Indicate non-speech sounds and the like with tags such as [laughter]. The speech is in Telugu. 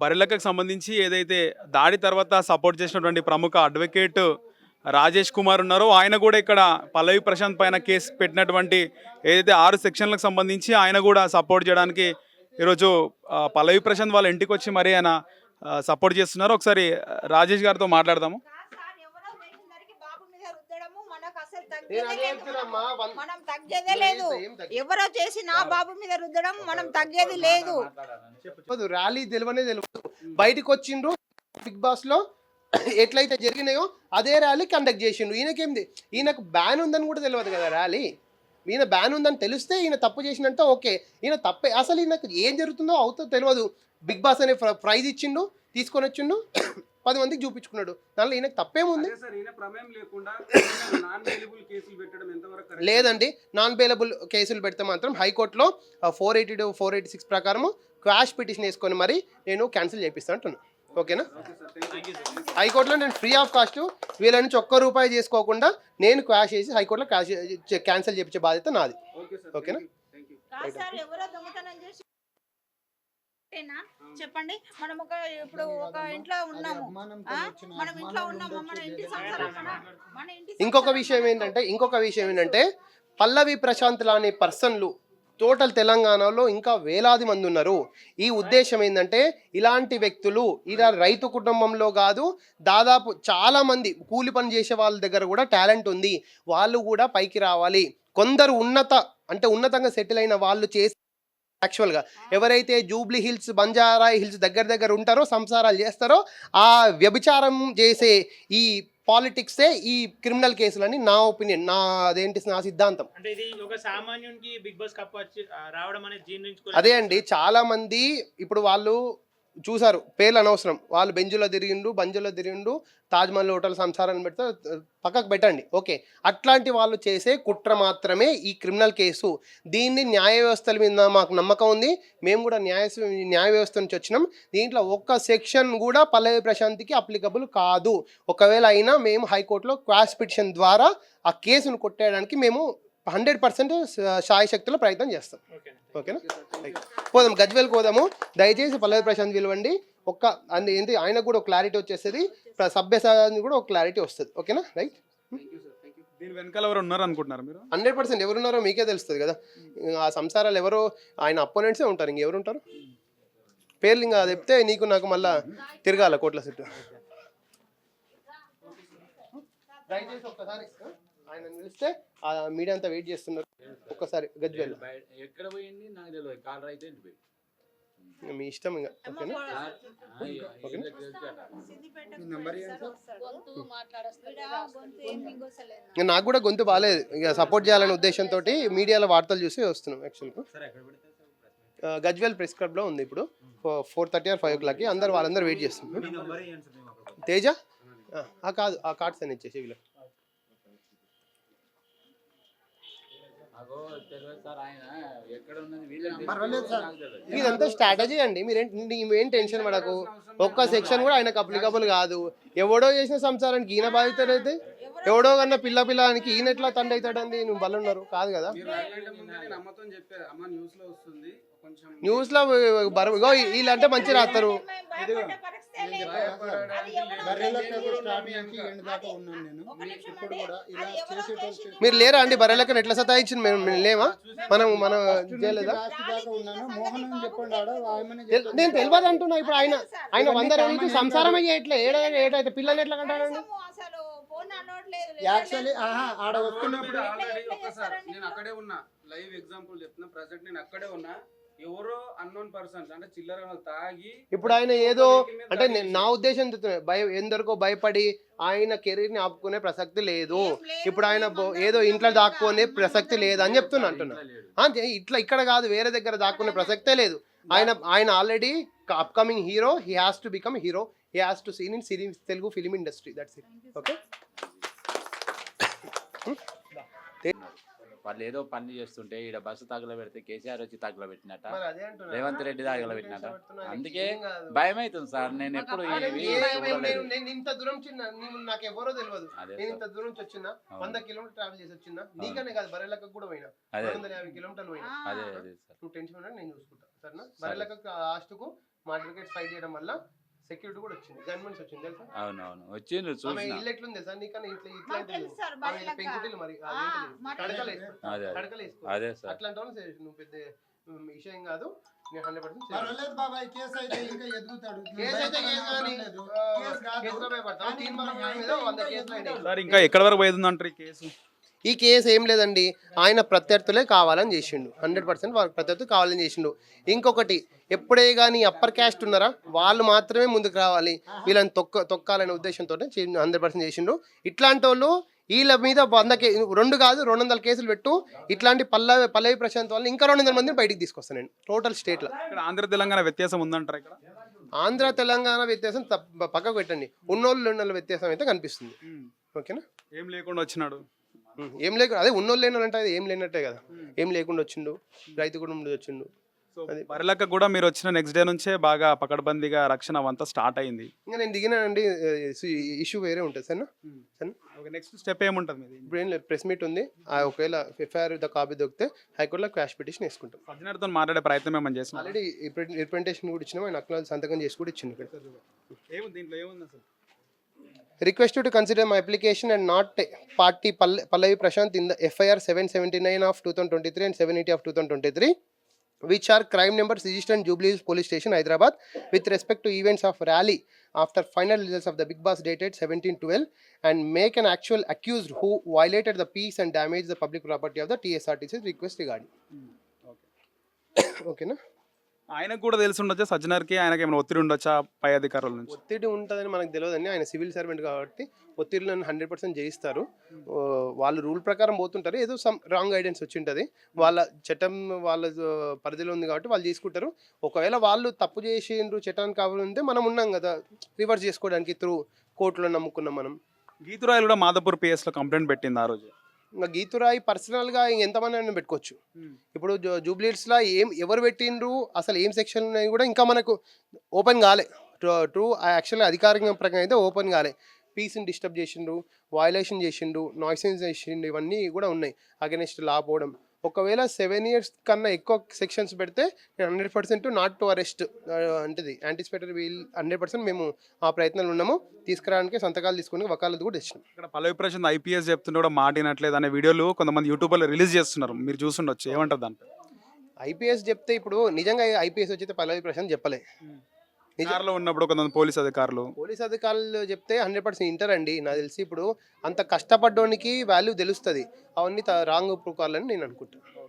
బర్రెలకకు సంబంధించి ఏదైతే దాడి తర్వాత సపోర్ట్ చేసినటువంటి ప్రముఖ అడ్వకేట్ రాజేష్ కుమార్ ఉన్నారో ఆయన కూడా ఇక్కడ పల్లవి ప్రశాంత్ పైన కేసు పెట్టినటువంటి ఏదైతే ఆరు సెక్షన్లకు సంబంధించి ఆయన కూడా సపోర్ట్ చేయడానికి ఈరోజు పల్లవి ప్రశాంత్ వాళ్ళ ఇంటికి వచ్చి మరి ఆయన సపోర్ట్ చేస్తున్నారు. ఒకసారి రాజేష్ గారితో మాట్లాడదాము కాదు సార్, ఎవరో వేసిందరికి బాబు మీద రుద్దడము మనకు అసలు నేను తగ్గేదే అదే లేదు. చెప్తున్నామ్మా, వన్- మనం తగ్గేదే లేదు. ఎవరో చేసి నా బాబు మీద రుద్దడం మనం తగ్గేది లేదు. చెప్పదు ర్యాలీ తెలియనే తెలియదు బయటకు వచ్చిండ్రు బిగ్ బాస్లో [coughs] ఎట్లయితే జరిగినాయో అదే ర్యాలీ కండక్ట్ చేసిండు ఈయనకేంది? ఈయనకు బ్యాన్ ఉందని కూడా తెలియదు కదా ర్యాలీ. ఈయన బ్యాన్ ఉందని తెలిస్తే ఈయన తప్పు చేసినంటే ఓకే. ఈయన తప్పే అసలు ఈయనకు ఏం జరుగుతుందో అవుతుందో తెలియదు. బిగ్ బాస్ అనే ప్ర- ప్రైజ్ ఇచ్చిండు తీసుకొని వచ్చిండు. పది మందికి చూపించుకున్నాడు. దానిలో ఈయనకు తప్పేముంది? అదే సార్ ఈయన ప్రమేయం లేకుండా నాన్ అవైలబుల్ కేసులు పెట్టడం ఎంతవరకు correct? లేదండి. నాన్ బెయిలబుల్ కేసులు పెడితే మాత్రం హైకోర్టులో four eighty two four eighty six ప్రకారం క్వాష్ పిటిషన్ వేసుకొని మరి నేను క్యాన్సిల్ చేపిస్తాను అంటున్నాను ఓకేనా హైకోర్టులో నేను ఫ్రీ ఆఫ్ కాస్ట్ వీళ్ళ నుంచి ఒక్క రూపాయి చేసుకోకుండా నేను క్వాష్ చేసి హైకోర్టులో క్యాష్ క్యాన్సిల్ చేయించే బాధ్యత నాది. ఓకే సార్ ఓకేనా? ఏనా? చెప్పండి. మనం ఒక ఇప్పుడు ఒక ఇంట్లో ఉన్నాము? మనం ఇంట్లో ఉన్నాము. మన ఇంటి సంసారం మన- మన ఇంటి ఇంకొక విషయం ఏంటంటే ఇంకొక విషయం ఏంటంటే పల్లవి ప్రశాంత్ లాంటి పర్సన్లు టోటల్ తెలంగాణలో ఇంకా వేలాది మంది ఉన్నారు. ఈ ఉద్దేశం ఏంటంటే ఇలాంటి వ్యక్తులు ఇలా రైతు కుటుంబంలో కాదు దాదాపు చాలా మంది కూలి పని చేసే వాళ్ళ దగ్గర కూడా టాలెంట్ ఉంది. వాళ్ళు కూడా పైకి రావాలి. కొందరు ఉన్నత అంటే ఉన్నతంగా సెటిల్ అయిన వాళ్ళు చేసి యాక్చువల్గా ఎవరైతే జూబ్లీ హిల్స్ బంజారా హిల్స్ దగ్గర దగ్గర ఉంటారో సంసారాలు చేస్తారో ఆ వ్యభిచారం చేసే ఈ పాలిటిక్సే ఈ క్రిమినల్ కేసులని నా ఒపీనియన్ నా అదేంటి నా సిద్ధాంతం. అంటే ఇది ఒక సామాన్యునికి బిగ్ బాస్ కప్ వచ్చి ఆ, రావడం అనేది జీర్ణించుకో అదే అండి చాలా మంది ఇప్పుడు వాళ్ళు చూసారు పేర్లు అనవసరం. వాళ్ళు బెంజులో తిరిగిండు బంజులో తిరిగిండు తాజ్మహల్ హోటల్ సంసారాన్ని పెడితే పక్కకు పెట్టండి. ఓకే. అట్లాంటి వాళ్ళు చేసే కుట్ర మాత్రమే ఈ క్రిమినల్ కేసు. దీన్ని న్యాయ వ్యవస్థల మీద మాకు నమ్మకం ఉంది. మేము కూడా న్యాయ న్యాయ వ్యవస్థ నుంచి వచ్చినాం. దీంట్లో ఒక్క సెక్షన్ కూడా పల్లవి ప్రశాంతికి అప్లికబుల్ కాదు. ఒకవేళ అయినా మేము హైకోర్టులో క్వాస్ పిటిషన్ ద్వారా ఆ కేసును కొట్టేయడానికి మేము హండ్రెడ్ పర్సెంట్ శాయశక్తిలో ప్రయత్నం చేస్తాం. ఓకే ఓకేనా? పోదాం గజ్వేల్కి పోదాము. దయచేసి పల్లవి ప్రశాంత్ పిలవండి ఒక్క అండ్ ఏంటి ఆయనకు కూడా ఒక క్లారిటీ వచ్చేస్తుంది. సభ్యసానికి కూడా ఒక క్లారిటీ వస్తుంది. ఓకేనా? రైట్ దీని వెనకాల ఎవరు ఉన్నారు అనుకుంటున్నారు మీరు? హండ్రెడ్ పర్సెంట్ ఎవరున్నారో మీకే తెలుస్తుంది కదా. ఆ సంసారాలు ఎవరో ఆయన అపోనెంట్సే ఉంటారు. ఇంకెవరు ఉంటారు? పేర్లు ఇంకా చెప్తే నీకు నాకు మళ్ళా తిరగాల కోట్ల చుట్టూ దయచేసి ఒక్కసారి ఆయన నిలిస్తే ఆ మీడియా అంతా వెయిట్ చేస్తున్నారు. ఒక్కసారి గజ్వేల్. ఎక్కడ పోయింది? నాకు తెలియదు కాలర్ అయితే మీ ఇష్టం ఇంకా. ఓకేనా? నాకు కూడా గొంతు బాగాలేదు ఇక సపోర్ట్ చేయాలనే ఉద్దేశంతో మీడియాలో వార్తలు చూసి వస్తున్నాం యాక్చువల్గా గజ్వేల్ ప్రెస్ క్లబ్లో ఉంది ఇప్పుడు. ఫోర్ థర్టీ ఆర్ ఫైవ్ ఓ క్లాక్కి అందరు వాళ్ళందరూ వెయిట్ చేస్తున్నారు. తేజ? కాదు ఆ కార్డ్స్ అని ఇచ్చేసి వీళ్ళకి నాకు తెలియదు సార్ ఆయన ఎక్కడ ఉన్నది వీళ్ళకి పర్వాలేదు తెలుసు, సార్. నాకు తెలియదు. ఇదంతా స్ట్రాటజీ అండి? మీరేం ఏం టెన్షన్ పడకు. ఒక్క సెక్షన్ కూడా ఆయనకు అప్లికబుల్ కాదు. ఎవడో చేసిన సంసారానికి ఈయన బాధితుడు అయితే ఎవడో కన్నా పిల్ల పిల్లానికి ఈయన ఎట్లా తండ్రి అవుతాడండి? నువ్వు బలున్నారు కాదు కదా. న్యూస్లో వస్తుంది కొంచెం న్యూస్లో బరువు ఇగో వీళ్ళంటే మంచి రాస్తారు. మీరు లేరా అండి? బర్రెలకని ఎట్లా సతాయించింది? మేము మేము లేమా? మనం మనం చేయలేదా నేను తెలియదు అంటున్నా ఇప్పుడు ఆయన ఆయన వంద రోజులకి కామన్ సంసారమే చేయట్లే ఏడ ఏడైతే పిల్లలు ఎట్లా లేదు. యాక్చువల్లీ ఆహా ఆడ వస్తున్నప్పుడు ఆల్రెడీ ఎట్లా ఒక్కసారి చేస్తారండి నేను అక్కడే ఉన్నా. లైవ్ ఎగ్జాంపుల్ చెప్తున్నా. ప్రజెంట్ నేను అక్కడే ఉన్నా. ఎవరో అన్నోన్ పర్సన్స్ అంటే చిల్లర తాగి ఇప్పుడు ఆయన ఏదో అంటే నా ఉద్దేశం. భయ ఎందరికో భయపడి ఆయన కెరీర్ని ఆపుకునే ప్రసక్తి లేదు. ఇప్పుడు ఆయన ఏదో ఇంట్లో దాక్కునే ప్రసక్తి లేదు. అని చెప్తున్నా అంటున్నా. ఇంట్లో ఇక్కడ కాదు వేరే దగ్గర దాక్కునే ప్రసక్తే లేదు. ఆయన ఆయన already upcoming hero he has to become hero he has to seen in Siri Telugu film industry that's it okay వాళ్ళు ఏదో పని చేస్తుంటే ఈడ బస్సు తగల పెడితే కేసీఆర్ వచ్చి తగల పెట్టినట్ట రేవంత్ రెడ్డి తగల పెట్టినట్ట అందుకే భయం అవుతుంది సార్. నేను ఎప్పుడు ఇంత దూరం నాకు ఎవరో తెలియదు నేను. ఇంత దూరం నుంచి వచ్చిన అవును. వంద కిలోమీటర్ ట్రావెల్ చేసి వచ్చిన నీకనే కాదు బర్రెలకు కూడా పోయినా. అదే. రెండు వందల యాభై కిలోమీటర్లు పోయినా. అదే నువ్వు టెన్షన్ నేను చూసుకుంటా. సరేనా? సరే. బర్రెలకు లాస్ట్కు మా అడ్వకేట్ ఫైట్ చేయడం వల్ల సెక్యూరిటీ కూడా వచ్చింది. గవర్నమెంట్స్ వచ్చింది తెలుసా? అవునవును. వచ్చిండ్రు ఆమె చూసిన. ఇల్లు ఎట్లుంది తెలుసా నీకన్నా ఇట్లా మాకు తెలుసు సార్ బర్రెలక్క. పెంకుటిల్లు మరి ఆ, మరి- వేసుకో. అదే సార్. అట్లాంటి వాళ్ళు చేసి నువ్వు పెద్ద ఉమ్, విషయం కాదు. నేను హండ్రెడ్ పర్సెంట్ పర్వాలేదు బాబాయ్ కేసు అయితే ఇంకా ఎదుగుతాడు. కేసు అయితే కేసు కానీ లేదు. ఆ, కేసు కాదు. కేసులో భయపడతాం. కానీ తీన్ మన మరణం మీద వంద కేసులు అయినాయి. సార్ ఇంకా ఎక్కడి వరకు పోయిందంటారు ఈ కేసు? ఈ కేసు ఏం లేదండి. ఆయన ప్రత్యర్థులే కావాలని చేసిండు. హండ్రెడ్ పర్సెంట్ వాళ్ళ ప్రత్యర్థులు కావాలని చేసిండు. ఇంకొకటి ఎప్పుడే కానీ అప్పర్ క్యాస్ట్ ఉన్నారా? వాళ్ళు మాత్రమే ముందుకు రావాలి. వీళ్ళని తొక్క తొక్కాలనే ఉద్దేశంతో హండ్రెడ్ పర్సెంట్ చేసిండు. ఇట్లాంటి వాళ్ళు వీళ్ళ మీద వంద కే రెండు కాదు రెండు వందల కేసులు పెట్టు. ఇట్లాంటి పల్లవి పల్లవి ప్రశాంత్ వాళ్ళు ఇంకా రెండు వందల మందిని బయటికి తీసుకొస్తాను నేను. టోటల్ స్టేట్లో. ఆంధ్ర తెలంగాణ వ్యత్యాసం ఉందంటారా ఇక్కడ? ఆంధ్ర తెలంగాణ వ్యత్యాసం పక్కకు పెట్టండి. ఉన్నోళ్ళు ఉన్నోళ్ళ వ్యత్యాసం అయితే కనిపిస్తుంది. ఓకేనా? ఏం లేకుండా వచ్చినాడు. ఏం లేకుండా అదే ఉన్నోళ్ళు లేని అంటే అది ఏం లేనట్టే కదా. ఏం లేకుండా వచ్చిండు రైతు కుటుంబం నుండి వచ్చిండు. సో బర్రెలక్క కూడా మీరు వచ్చిన నెక్స్ట్ డే నుంచే బాగా పకడ్బందీగా రక్షణ అవంతా స్టార్ట్ అయింది. ఇంకా నేను దిగినానండి ఇష్యూ వేరే ఉంటుంది సరేనా? సరేనా? ఓకే నెక్స్ట్ స్టెప్ ఏముంటుంది మీది? ఇప్పుడు ఏం లేదు ప్రెస్ మీట్ ఉంది. ఆ ఒకవేళ ఎఫ్ఐఆర్ ద కాపీ దొరికితే హైకోర్టులో క్వాష్ పిటిషన్ వేసుకుంటాం. సజ్జనర్తో మాట్లాడే ప్రయత్నం ఏమని చేసిన ఆల్రెడీ రిప్రజెంటేషన్ కూడా ఇచ్చినాం ఆయన అక్కడ సంతకం చేసి కూడా ఇచ్చింది ఇక్కడ. ఏముంది దీంట్లో ఏముంది అసలు? Request you to consider my application and not party Pallavi Prashant in the FIR 779 of 2023 and 780 of 2023 which are crime numbers registered in Jubilee Police Station, Hyderabad, with respect to events of rally after final results of the Big Boss dated 17-12 and make an actual accused who violated the peace and damaged the public property of the TSRTC request regarding. Mm, okay. [coughs] okay, na? ఆయనకు కూడా తెలిసి ఉండొచ్చా? సజ్జనర్కి ఆయనకి ఏమైనా ఒత్తిడి ఉండొచ్చా పై అధికారుల నుంచి? ఒత్తిడి ఉంటుందని మనకు తెలియదండి. ఆయన సివిల్ సర్వెంట్ కాబట్టి ఒత్తిడిలను హండ్రెడ్ పర్సెంట్ జయిస్తారు. వాళ్ళు రూల్ ప్రకారం పోతుంటారు. ఏదో సమ్ రాంగ్ గైడెన్స్ వచ్చి ఉంటుంది వాళ్ళ చట్టం వాళ్ళ పరిధిలో ఉంది కాబట్టి వాళ్ళు తీసుకుంటారు. ఒకవేళ వాళ్ళు తప్పు చేసిండ్రు చట్టానికి కావాలంటే మనం ఉన్నాం కదా. రివర్స్ చేసుకోవడానికి త్రూ కోర్టులో నమ్ముకున్నాం మనం. గీతురాయలు కూడా మాధపూర్ పిఎస్లో కంప్లైంట్ పెట్టింది ఆ రోజు. ఇంకా గీతురాయి పర్సనల్గా ఎంతమంది అయినా పెట్టుకోవచ్చు. ఇప్పుడు జూ- జూబ్లీస్లో ఏం ఎవరు పెట్టిండ్రు అసలు ఏం సెక్షన్ ఉన్నాయి కూడా ఇంకా మనకు ఓపెన్ కాలే. ట్రూ యాక్చువల్గా అధికారిక ప్రకారం అయితే ఓపెన్ కాలే. పీస్ని డిస్టర్బ్ చేసిండ్రు వయలేషన్ చేసిండు నాయిసెన్స్ చేసిండు ఇవన్నీ కూడా ఉన్నాయి. అగెనిస్ట్ లా పోవడం. ఒకవేళ సెవెన్ ఇయర్స్ కన్నా ఎక్కువ సెక్షన్స్ పెడితే hundred percent not to arrest అంటది. యాంటిసిపేటరీ వీల్ హండ్రెడ్ పర్సెంట్ మేము ఆ ప్రయత్నాలు ఉన్నాము. తీసుకురావడానికి సంతకాలు తీసుకొని వకాలత్ కూడా తెచ్చినాం. ఇక్కడ పల్లవి ప్రశాంత్ ఐపీఎస్ చెప్తుంటే కూడా మాట వినట్లేదు అనే వీడియోలు కొంతమంది యూట్యూబ్లో రిలీజ్ చేస్తున్నారు. మీరు చూసుండొచ్చు ఏమంటారు దాంట్లో ఐపీఎస్ చెప్తే ఇప్పుడు నిజంగా ఐపీఎస్ వచ్చితే పల్లవి ప్రశాంత్ చెప్పలే. కార్లో ఉన్నప్పుడు కొంతమంది పోలీస్ అధికారులు. పోలీస్ అధికారులు చెప్తే హండ్రెడ్ పర్సెంట్ ఇంటర్ అండి. నాకు తెలిసి ఇప్పుడు అంత కష్టపడ్డోనికి వాల్యూ తెలుస్తుంది. అవన్నీ రాంగ్ పుకార్లని నేను అనుకుంటాను